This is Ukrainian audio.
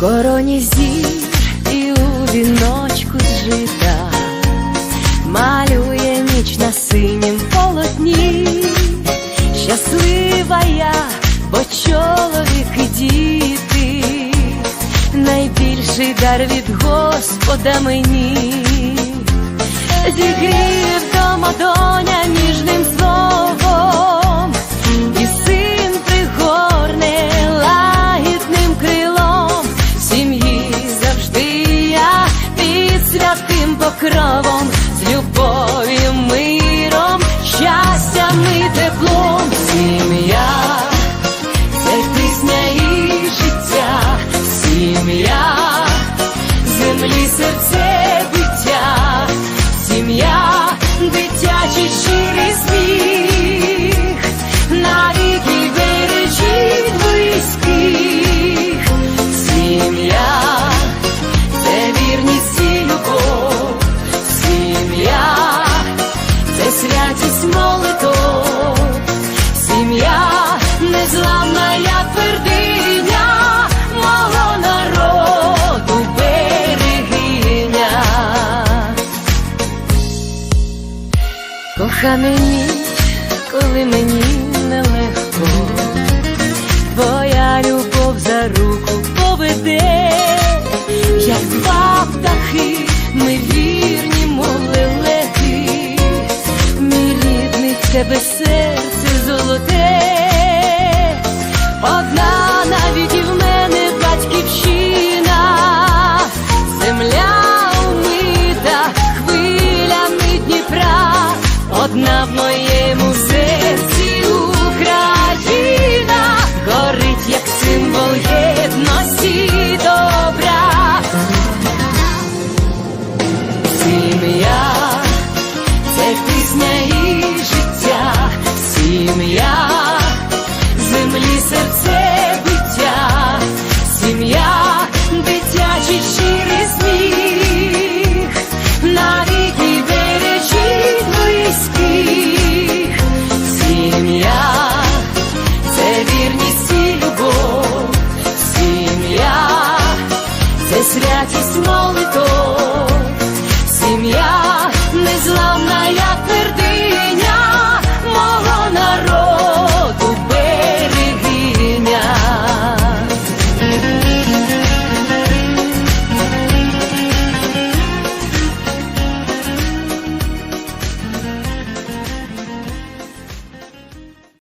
короні зір і у віночку з жита малює ніч на синім полотні. Щаслива я, бо чоловік і діти, найбільший дар від Господа мені, зігріє вдома доня ніжним святим покровом, з любов'ю, миром, щастям і теплом, сім'я, це пісня і життя, сім'я, землі серце биття, сім'я, дитячий щирий сміх, Коханий ніч, коли мені нелегко, твоя любов за руку поведе, як два птахи, ми вірні, мов лелеки, мій рідний в тебе серце золоте, одна одна в це святість